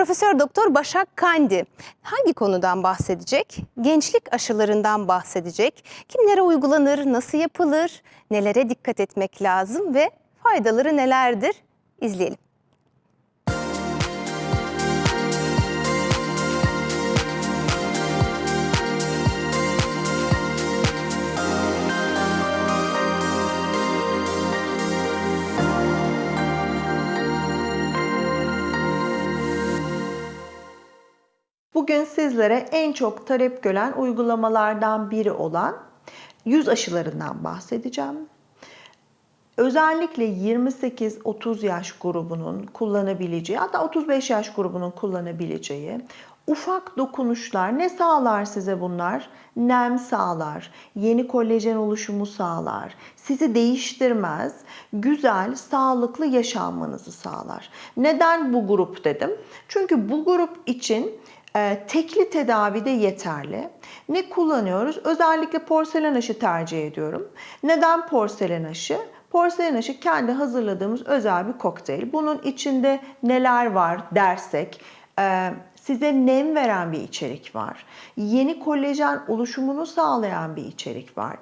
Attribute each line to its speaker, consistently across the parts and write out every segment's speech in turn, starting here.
Speaker 1: Profesör Doktor Başak Kandi hangi konudan bahsedecek? Gençlik aşılarından bahsedecek. Kimlere uygulanır, nasıl yapılır, nelere dikkat etmek lazım ve faydaları nelerdir? İzleyelim.
Speaker 2: Bugün sizlere en çok talep gören uygulamalardan biri olan yüz aşılarından bahsedeceğim. Özellikle 28-30 yaş grubunun kullanabileceği, hatta 35 yaş grubunun kullanabileceği ufak dokunuşlar ne sağlar size bunlar? Nem sağlar, yeni kolajen oluşumu sağlar, sizi değiştirmez, güzel, sağlıklı yaşanmanızı sağlar. Neden bu grup dedim? Çünkü bu grup için tekli tedavi de yeterli. Ne kullanıyoruz? Özellikle porselen aşı tercih ediyorum. Neden porselen aşı? Porselen aşı kendi hazırladığımız özel bir kokteyl. Bunun içinde neler var dersek, e, size nem veren bir içerik var. Yeni kolajen oluşumunu sağlayan bir içerik var.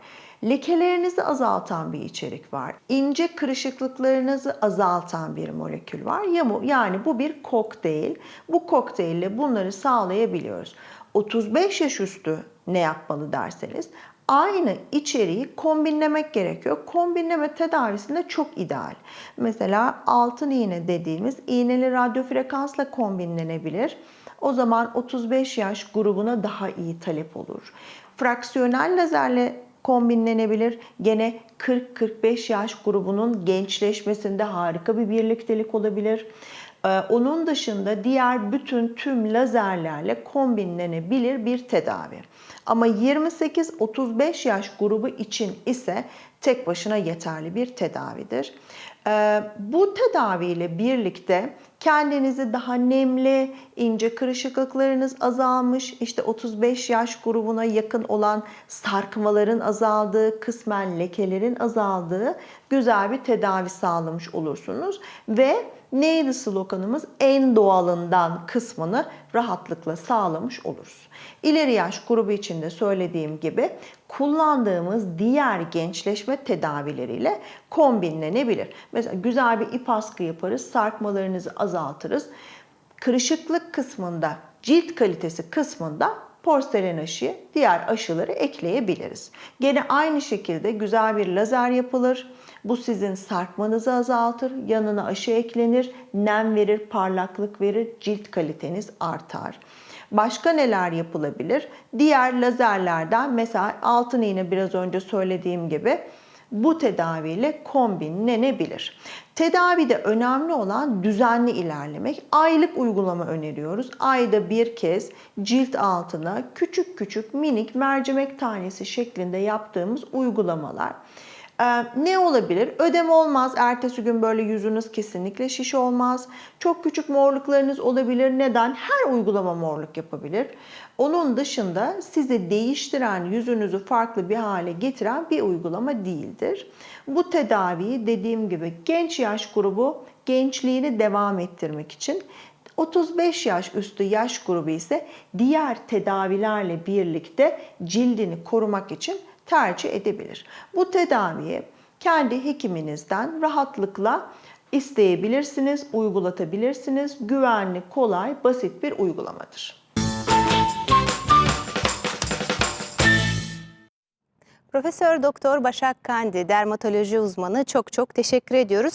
Speaker 2: Lekelerinizi azaltan bir içerik var. İnce kırışıklıklarınızı azaltan bir molekül var. Yani bu bir kokteyl. Bu kokteylle bunları sağlayabiliyoruz. 35 yaş üstü ne yapmalı derseniz aynı içeriği kombinlemek gerekiyor. Kombinleme tedavisinde çok ideal. Mesela altın iğne dediğimiz iğneli radyo frekansla kombinlenebilir. O zaman 35 yaş grubuna daha iyi talep olur. Fraksiyonel lazerle kombinlenebilir. Gene 40-45 yaş grubunun gençleşmesinde harika bir birliktelik olabilir. Ee, Onun dışında diğer bütün tüm lazerlerle kombinlenebilir bir tedavi. Ama 28-35 yaş grubu için ise tek başına yeterli bir tedavidir. Ee, Bu tedaviyle birlikte kendinizi daha nemli, ince kırışıklıklarınız azalmış, işte 35 yaş grubuna yakın olan sarkmaların azaldığı, kısmen lekelerin azaldığı güzel bir tedavi sağlamış olursunuz. Ve neydi sloganımız? En doğalından kısmını rahatlıkla sağlamış oluruz. İleri yaş grubu için de söylediğim gibi kullandığımız diğer gençleşme tedavileriyle kombinlenebilir. Mesela güzel bir ip askı yaparız, sarkmalarınızı azaltırız. Kırışıklık kısmında, cilt kalitesi kısmında porselen aşıyı diğer aşıları ekleyebiliriz. Gene aynı şekilde güzel bir lazer yapılır. Bu sizin sarkmanızı azaltır, yanına aşı eklenir, nem verir, parlaklık verir, cilt kaliteniz artar. Başka neler yapılabilir? Diğer lazerlerden mesela altın iğne biraz önce söylediğim gibi bu tedaviyle kombinlenebilir. Tedavide önemli olan düzenli ilerlemek. Aylık uygulama öneriyoruz. Ayda bir kez cilt altına küçük küçük minik mercimek tanesi şeklinde yaptığımız uygulamalar. Ee, ne olabilir? Ödem olmaz. Ertesi gün böyle yüzünüz kesinlikle şiş olmaz. Çok küçük morluklarınız olabilir. Neden? Her uygulama morluk yapabilir. Onun dışında sizi değiştiren, yüzünüzü farklı bir hale getiren bir uygulama değildir. Bu tedaviyi dediğim gibi genç yaş grubu gençliğini devam ettirmek için 35 yaş üstü yaş grubu ise diğer tedavilerle birlikte cildini korumak için tercih edebilir. Bu tedaviyi kendi hekiminizden rahatlıkla isteyebilirsiniz, uygulatabilirsiniz. Güvenli, kolay, basit bir uygulamadır.
Speaker 1: Profesör Doktor Başak Kandi, dermatoloji uzmanı çok çok teşekkür ediyoruz.